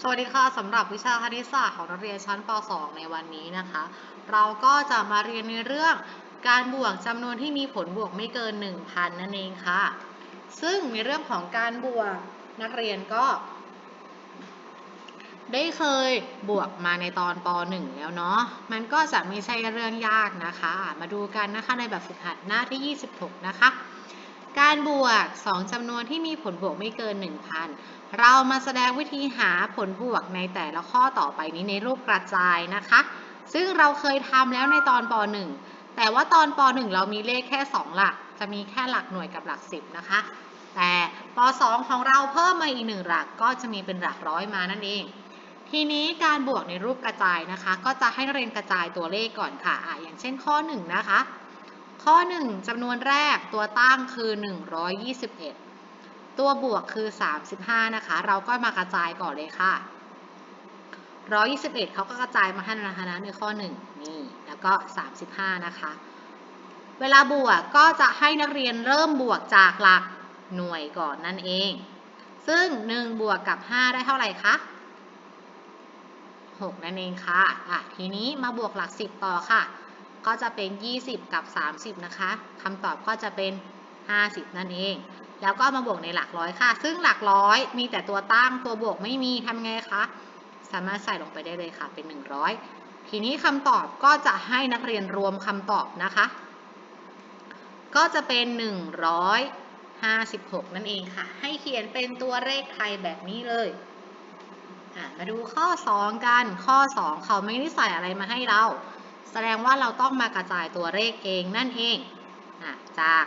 สวัสดีค่ะสำหรับวิชาคณิตศาสตร์ของนักเรียนชั้นป .2 ในวันนี้นะคะ เราก็จะมาเรียนในเรื่องการบวกจำนวนที่มีผลบวกไม่เกิน 1,000 นั่นเองค่ะ ซึ่งในเรื่องของการบวกนักเรียนก็ ได้เคยบวกมาในตอนป .1 แล้วเนาะมันก็จะไม่ใช่เรื่องยากนะคะ มาดูกันนะคะในแบบฝึกหัดหน้าที่ 26 นะคะ การบวก 2จำนวนที่มีผลบวกไม่เกิน 1,000 เรามาแสดงวิธีหาผลบวกในแต่ละข้อต่อไปนี้ในรูปกระจายนะคะ ซึ่งเราเคยทำแล้วในตอนป .1 แต่ว่าตอนป .1 เรามีเลขแค่ 2 หลัก จะมีแค่หลักหน่วยกับหลัก 10 นะคะ แต่ป .2 ของเราเพิ่มมาอีกหนึ่งหลักก็จะมีเป็นหลักร้อยมานั่นเอง ทีนี้การบวกในรูปกระจายนะคะ ก็จะให้เรียนกระจายตัวเลขก่อนค่ะอะอย่างเช่นข้อ 1 นะคะ ข้อ 1จำนวนแรกตัวตั้งคือ 121 ตัวบวกคือ 35 นะคะ เราก็มากระจายก่อนเลยค่ะ 121 เขาก็กระจายมาให้นะคะนะในข้อ 1 นี่ แล้วก็ 35 นะคะ เวลาบวกก็จะให้นักเรียนเริ่มบวกจากหลักหน่วยก่อนนั่นเอง ซึ่ง 1 บวกกับ 5 ได้เท่าไหร่คะ 6 นั่นเองค่ะ อะ ทีนี้มาบวกหลัก 10 ต่อค่ะ ก็จะเป็น 20 กับ 30 นะคะคำตอบก็จะเป็น 50 นั่นเอง แล้วก็มาบวกในหลักร้อยค่ะ ซึ่งหลักร้อยมีแต่ตัวตั้งตัวบวกไม่มีทำไงคะ สามารถใส่ลงไปได้เลยค่ะเป็น 100 ทีนี้คำตอบก็จะให้นักเรียนรวมคำตอบนะคะ ก็จะเป็น 156 นั่นเองค่ะ ให้เขียนเป็นตัวเลขไทยแบบนี้เลยมาดูข้อ 2 กัน ข้อ 2 เขาไม่ได้ใส่อะไรมาให้เรา แสดงว่าเราต้องมากระจายตัวเลขเองนั่นเองจาก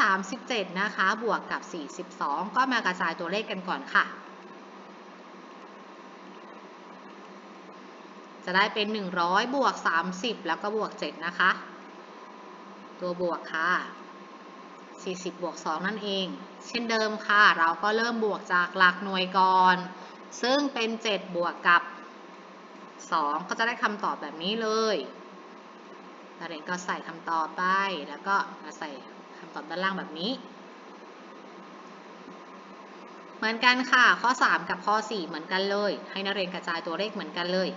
137 นะคะ บวกกับ 42 ก็มากระจายตัวเลขกันก่อนค่ะ จะได้เป็น 100 บวก 30 แล้วก็บวก 7 นะคะ ตัวบวกค่ะ 40 บวก 2 นั่นเอง เช่นเดิมค่ะ เราก็เริ่มบวกจากหลักหน่วยก่อน ซึ่งเป็น 7 บวกกับ 2 ก็จะได้คำตอบแบบนี้เลยนักเรียนก็ใส่คำตอบไป แล้วก็มาใส่คำตอบด้านล่างแบบนี้ เหมือนกันค่ะ ข้อ 3 กับข้อ 4 เหมือนกันเลย ให้นักเรียนกระจายตัวเลขเหมือนกันเลย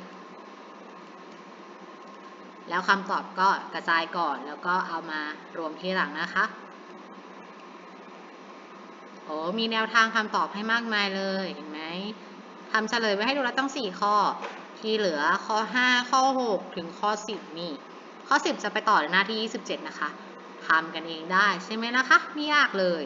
แล้วคำตอบก็กระจายก่อน แล้วก็เอามารวมทีหลังนะคะโอ้มีแนวทางคำตอบให้มากมายเลย เห็นไหมทำเฉลยไว้ให้ดูแล้วตั้ง4 ข้อ ที่เหลือข้อ 5 ข้อ 6 ถึงข้อ 10 นี่ ข้อ 10 จะไปต่อในหน้าที่ 27 นะคะทำกันเองได้ใช่ไหมนะคะ ไม่ยากเลย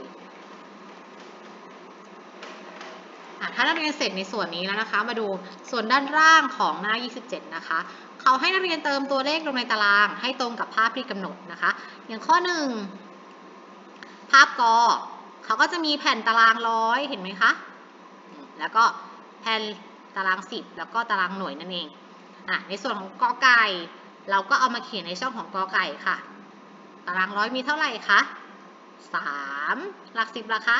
ถ้านักเรียนเสร็จในส่วนนี้แล้วนะคะ มาดูส่วนด้านล่างของหน้า 27 นะคะ เขาให้นักเรียนเติมตัวเลขลงในตาราง ให้ตรงกับภาพที่กำหนดนะคะ อย่างข้อ 1 ภาพกอเขาก็จะมีแผ่นตารางร้อยเห็นไหมคะ แล้วก็แผ่น ตาราง 10 แล้วก็ตารางหน่วยนั่นเองอะในส่วนของกอไก่ เราก็เอามาเขียนในช่องของกอไก่ค่ะ ตารางร้อยมีเท่าไหร่คะ3หลัก 10ละคะ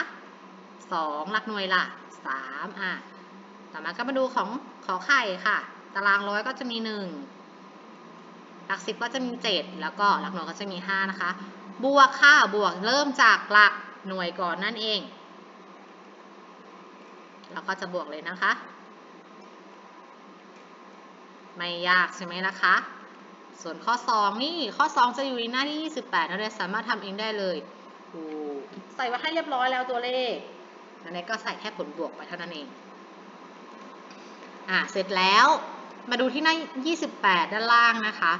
2 หลักหน่วยละ3อะต่อมาก็มาดูของขอไข่ค่ะ ตารางร้อยก็จะมี 1 หลัก 10 ก็จะมี 7 แล้วก็หลักหน่วยก็จะมี 5 นะคะ บวกค่ะ บวกเริ่มจากหลักหน่วยก่อนนั่นเอง เราก็จะบวกเลยนะคะ ไม่ยากใช่ไหมล่ะคะ ส่วนข้อ 2 นี่ ข้อ 2 จะอยู่ในหน้าที่ 28นักเรียนสามารถทำเองได้เลยใส่ไว้ให้เรียบร้อยแล้วตัวเลขนันนี้ก็ใส่แค่ผลบวกไปเท่านั้นเองอ่าเสร็จแล้วมาดูที่หน้า 28 ด้านล่างนะคะ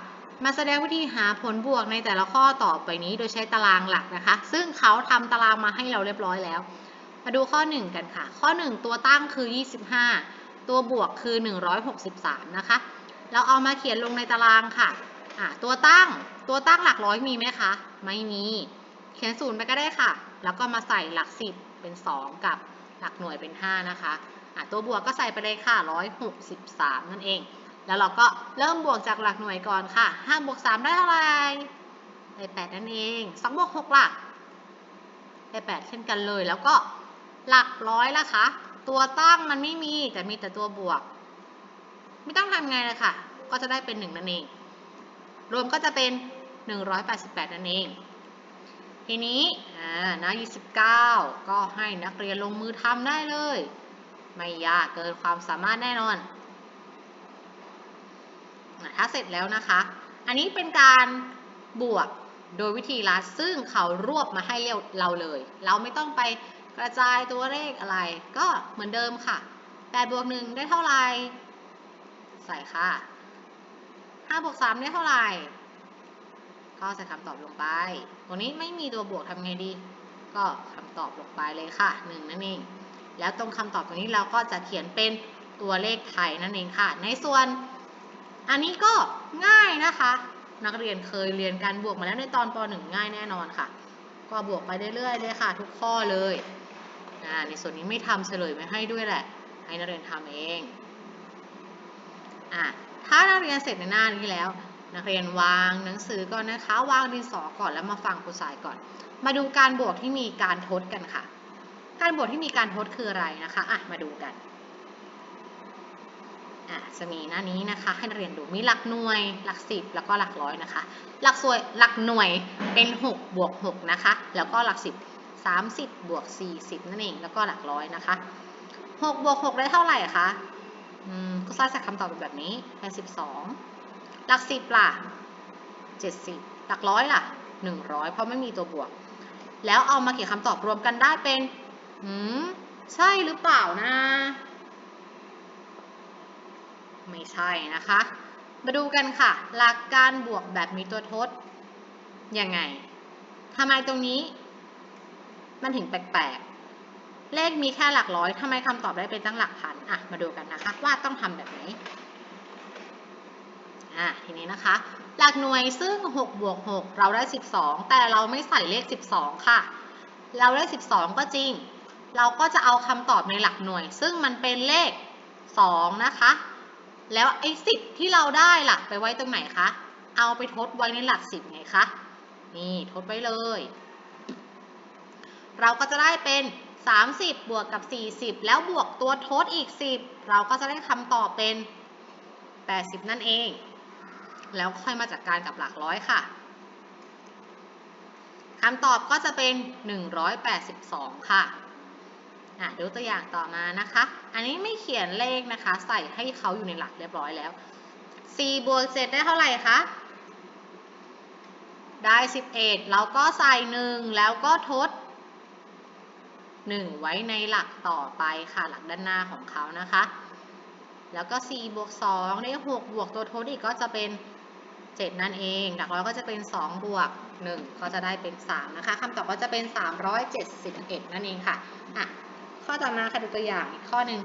มาแสดงวิธีหาผลบวกในแต่ละข้อต่อไปนี้โดยใช้ตารางหลักนะคะ ซึ่งเขาทำตารางมาให้เราเรียบร้อยแล้ว มาดูข้อ 1 กันค่ะ ข้อ 1 ตัวตั้งคือ 25 ตัวบวกคือ 163 นะคะ เราเอามาเขียนลงในตารางค่ะอ่าตัวตั้ง ตัวตั้งหลักร้อยมีไหมคะ ไม่มี เขียนศูนย์ไปก็ได้ค่ะ แล้วก็มาใส่หลัก10เป็น 2 กับหลักหน่วยเป็น 5 นะคะอ่าตัวบวกก็ใส่ไปเลยค่ะ 163 นั่นเอง แล้วเราก็เริ่มบวกจากหลักหน่วยก่อนค่ะ5บวก3ได้เท่าไหร่ได้8นั่นเอง2บวก6ล่ะได้8เช่นกันเลย แล้วก็หลักร้อยละคะ ตัวตั้งมันไม่มีแต่มีแต่ตัวบวก ไม่ต้องทำไงเลยค่ะ ก็จะได้เป็น 1 นั่นเอง รวมก็จะเป็น 188 นั่นเอง ทีนี้หน้า29 ก็ให้นักเรียนลงมือทำได้เลย ไม่ยากเกินความสามารถแน่นอน ถ้าเสร็จแล้วนะคะ อันนี้เป็นการบวกโดยวิธีลัดซึ่งเขารวบมาให้เราเลย เราไม่ต้องไปกระจายตัวเลขอะไร ก็เหมือนเดิมค่ะ8บวก1ได้เท่าไหร่ ใส่ค่ะ5บวก3ได้เท่าไหร่ ก็ใส่คำตอบลงไป ตรงนี้ไม่มีตัวบวกทำไงดี ก็คำตอบลงไปเลยค่ะ 1 นั่นเอง แล้วตรงคำตอบตรงนี้เราก็จะเขียนเป็นตัวเลขไทยนั่นเองค่ะ ในส่วน อันนี้ก็ง่ายนะคะ นักเรียนเคยเรียนการบวกมาแล้วในตอนป .1 ง่ายแน่นอนค่ะ ก็บวกไปเรื่อยๆเลยค่ะ ทุกข้อเลย ในส่วนนี้ไม่ทำเฉลยไม่ให้ด้วยแหละ ให้นักเรียนทำเอง อะถ้านักเรียนเสร็จในหน้านี้แล้ว นักเรียนวางหนังสือก่อนนะคะ วางดินสอก่อนแล้วมาฟังครูสายก่อน มาดูการบวกที่มีการทดกันค่ะ การบวกที่มีการทดคืออะไรนะคะอะมาดูกันอะจะมีหน้านี้นะคะ ให้นักเรียนดูมีหลักหน่วยหลักสิบแล้วก็หลักร้อยนะคะ หลักส่วนหลักหน่วยเป็น6บวก6นะคะ แล้วก็หลักสิบ30บวก40 นั่นเอง แล้วก็หลักร้อยนะคะ6บวก6ได้เท่าไหร่คะ ก็สร้างจากคำตอบเป็นแบบนี้เป็น12หลักสิบล่ะ70หลักร้อยล่ะ100เพราะไม่มีตัวบวก แล้วเอามาเขียนคำตอบรวมกันได้เป็นอืมใช่หรือเปล่านะ ไม่ใช่นะคะ มาดูกันค่ะ หลักการบวกแบบมีตัวทดยังไงทำไมตรงนี้ มันถึงแปลกๆ เลขมีแค่หลักร้อยทำไมคำตอบได้เป็นตั้งหลักพันอะมาดูกันนะคะ ว่าต้องทำแบบไหนอะทีนี้นะคะ หลักหน่วยซึ่ง6บวก6เราได้ 12 แต่เราไม่ใส่เลข 12 ค่ะ เราได้ 12 ก็จริง เราก็จะเอาคำตอบในหลักหน่วย ซึ่งมันเป็นเลข 2 นะคะ แล้วไอ้สิบที่เราได้ล่ะไปไว้ตรงไหนคะ เอาไปทดไว้ในหลักสิบไงคะ นี่ทดไว้เลย เราก็จะได้เป็น 30 บวกกับ 40 แล้วบวกตัวทดอีก 10 เราก็จะได้คำตอบเป็น 80 นั่นเอง แล้วค่อยมาจัดการกับหลักร้อยค่ะคำตอบก็จะเป็น 182 ค่ะอะดูตัวอย่างต่อมานะคะ อันนี้ไม่เขียนเลขนะคะ ใส่ให้เขาอยู่ในหลักเรียบร้อยแล้ว 4 บวก 7 ได้เท่าไหร่คะ ได้ 11 เราก็ใส่ 1 แล้วก็ทด 1 ไว้ในหลักต่อไปค่ะหลักด้านหน้าของเขานะคะ แล้วก็ 4 บวก2ได้6บวกตัวทดอีกก็จะเป็น 7 นั่นเอง หลักร้อยก็จะเป็น 2 บวก 1 ก็จะได้เป็น 3 นะคะคำตอบก็จะเป็น 371 นั่นเองค่ะอะ ข้อต่อมาค่ะดูตัวอย่างอีกข้อหนึ่ง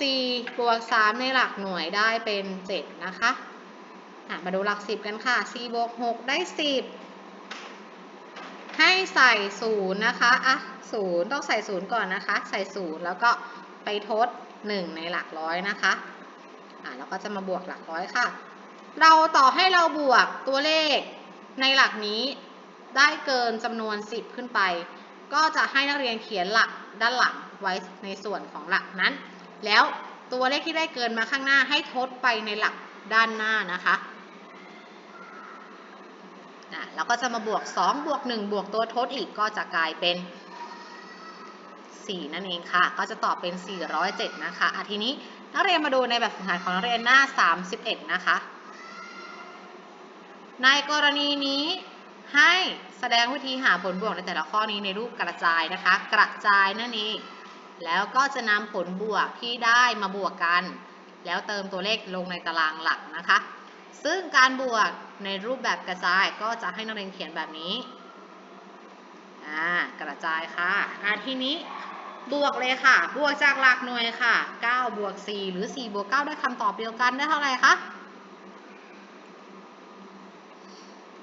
4บวก3ในหลักหน่วยได้เป็น 7 นะคะะมาดูหลัก 10 กันค่ะ4บวก6ได้ 10 ให้ใส่0นย์นะคะ อะ0ต้องใส่0ก่อนนะคะ ใส่0แล้วก็ไปทด 1 ในหลักร้อยนะคะ อะแล้วก็จะมาบวกหลักร้อยค่ะ เราต่อให้เราบวกตัวเลขในหลักนี้ได้เกินจำนวน 10 ขึ้นไป ก็จะให้นักเรียนเขียนหลักด้านหลังไว้ในส่วนของหลักนั้น แล้วตัวเลขที่ได้เกินมาข้างหน้าให้ทดไปในหลักด้านหน้านะคะ นะแล้วก็จะมาบวก 2 บวก 1 บวกตัวทดอีกก็จะกลายเป็น 4 นั่นเองค่ะ ก็จะตอบเป็น 407 นะคะอะทีนี้นักเรียนมาดูในแบบฝึกหัดของนักเรียนหน้า 31 นะคะ ในกรณีนี้ให้แสดงวิธีหาผลบวกในแต่ละข้อนี้ในรูปกระจายนะคะ กระจายนั่นเอง แล้วก็จะนำผลบวกที่ได้มาบวกกัน แล้วเติมตัวเลขลงในตารางหลักนะคะ ซึ่งการบวกในรูปแบบกระจายก็จะให้นักเรียนเขียนแบบนี้กระจายค่ะทีนี้บวกเลยค่ะ บวกจากหลักหน่วยค่ะ 9 บวก 4 หรือ 4 บวก 9 ได้คำตอบเดียวกันได้เท่าไหร่คะ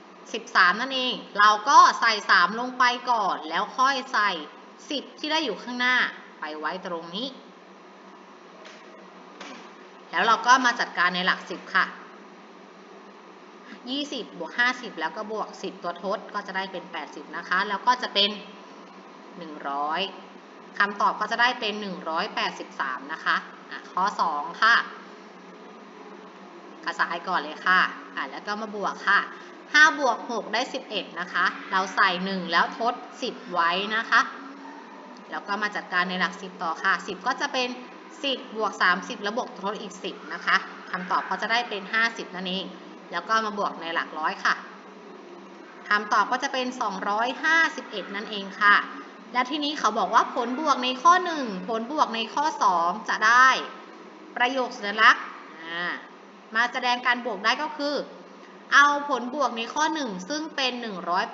13 นั่นเอง เราก็ใส่ 3 ลงไปก่อน แล้วค่อยใส่ 10 ที่ได้อยู่ข้างหน้าไปไว้ตรงนี้ แล้วเราก็มาจัดการในหลัก 10 ค่ะ 20 บวก 50 แล้วก็บวก 10 ตัวทดก็จะได้เป็น 80 นะคะ แล้วก็จะเป็น 100 คำตอบก็จะได้เป็น 183 นะคะะข้อ 2 ค่ะกระจายก่อนเลยค่ะะแล้วก็มาบวกค่ะ 5 บวก 6 ได้ 11 นะคะ เราใส่ 1 แล้วทด 10 ไว้นะคะ แล้วก็มาจัดการในหลัก 10 ต่อค่ะ 10 ก็จะเป็น 10 บวก 30 แล้วบวกทดอีก 10 นะคะคำตอบก็จะได้เป็น 50 นั่นเอง แล้วก็มาบวกในหลักร้อยค่ะคำตอบก็จะเป็น 251 นั่นเองค่ะ และทีนี้เขาบอกว่าผลบวกในข้อ 1 ผลบวกในข้อ 2 จะได้ ประโยคสัญลักษณ์มาแสดงการบวกได้ก็คือ เอาผลบวกในข้อ 1 ซึ่งเป็น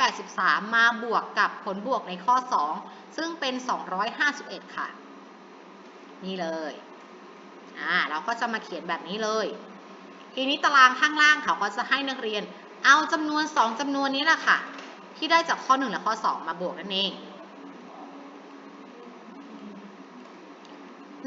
183 มาบวกกับผลบวกในข้อ 2 ซึ่งเป็น 251 ค่ะ นี่เลย อ่า เราก็จะมาเขียนแบบนี้เลย ทีนี้ตารางข้างล่างเขาก็จะให้นักเรียน เอาจำนวน 2จำนวนนี้แหละค่ะ ที่ได้จากข้อ 1 และข้อ 2 มาบวกนั่นเอง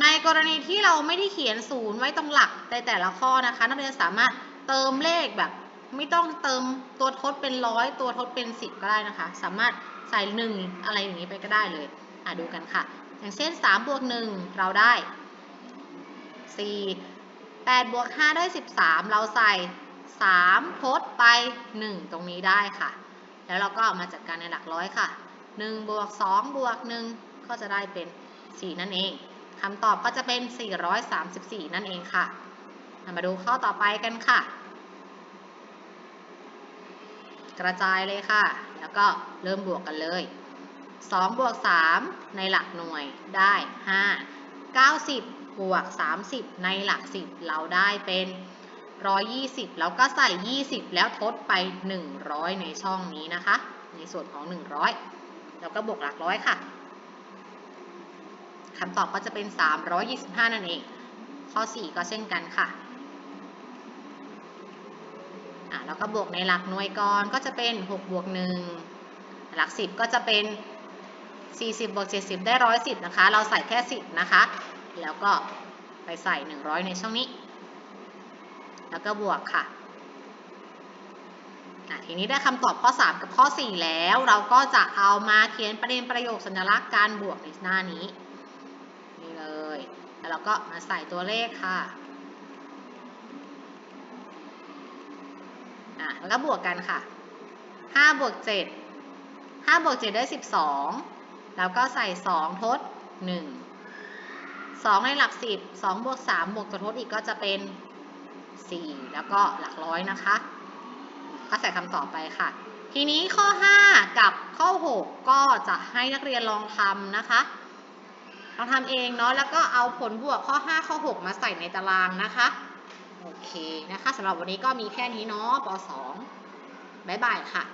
ในกรณีที่เราไม่ได้เขียนศูนย์ไว้ตรงหลักในแต่ละข้อนะคะ นักเรียนสามารถเติมเลขแบบไม่ต้องเติมตัวทดเป็นร้อยตัวทดเป็นสิบก็ได้นะคะ สามารถใส่หนึ่งอะไรอย่างนี้ไปก็ได้เลยอะดูกันค่ะ อย่างเช่น3บวก1เราได้4 8บวก5ได้ 13 เราใส่ 3 ทดไป 1 ตรงนี้ได้ค่ะ แล้วเราก็เอามาจัดการในหลักร้อยค่ะ 1 บวก 2 บวก 1 ก็จะได้เป็น 4 นั่นเองคำตอบก็จะเป็น 434 นั่นเองค่ะมาดูข้อต่อไปกันค่ะ กระจายเลยค่ะ แล้วก็เริ่มบวกกันเลย 2 บวก 3 ในหลักหน่วยได้ 5 90 บวก 30 ในหลัก 10 เราได้เป็น 120 แล้วก็ใส่ 20 แล้วทดไป 100 ในช่องนี้นะคะ ในส่วนของ 100 แล้วก็บวกหลักร้อยค่ะคำตอบก็จะเป็น 325 นั่นเอง ข้อ 4 ก็เช่นกันค่ะแล้วก็บวกในหลักหน่วยก่อนก็จะเป็น 6 บวก 1 หลัก 10 ก็จะเป็น 40 บวก 70 ได้ 110 นะคะ เราใส่แค่ 10 นะคะ แล้วก็ไปใส่ 100 ในช่องนี้ แล้วก็บวกค่ะอะทีนี้ได้คำตอบข้อ 3 กับข้อ 4 แล้ว เราก็จะเอามาเขียนประเด็นประโยคสัญลักษณ์การบวกในหน้านี้ นี่เลย แล้วเราก็มาใส่ตัวเลขค่ะอะแล้วก็บวกกันค่ะ5บวก7 5บวก7ได้ 12 แล้วก็ใส่ 2 ทด 1 2 ในหลัก 10 2บวก3บวกตัวทดอีกก็จะเป็น 4 แล้วก็หลักร้อยนะคะ ก็ใส่คำตอบไปค่ะ ทีนี้ข้อ 5 กับข้อ 6 ก็จะให้นักเรียนลองทำนะคะลองทำเองเนาะแล้วก็เอาผลบวกข้อ 5 ข้อ 6 มาใส่ในตารางนะคะ โอเคนะคะสำหรับวันนี้ก็มีแค่นี้เนาะป .2 บ๊ายบายค่ะ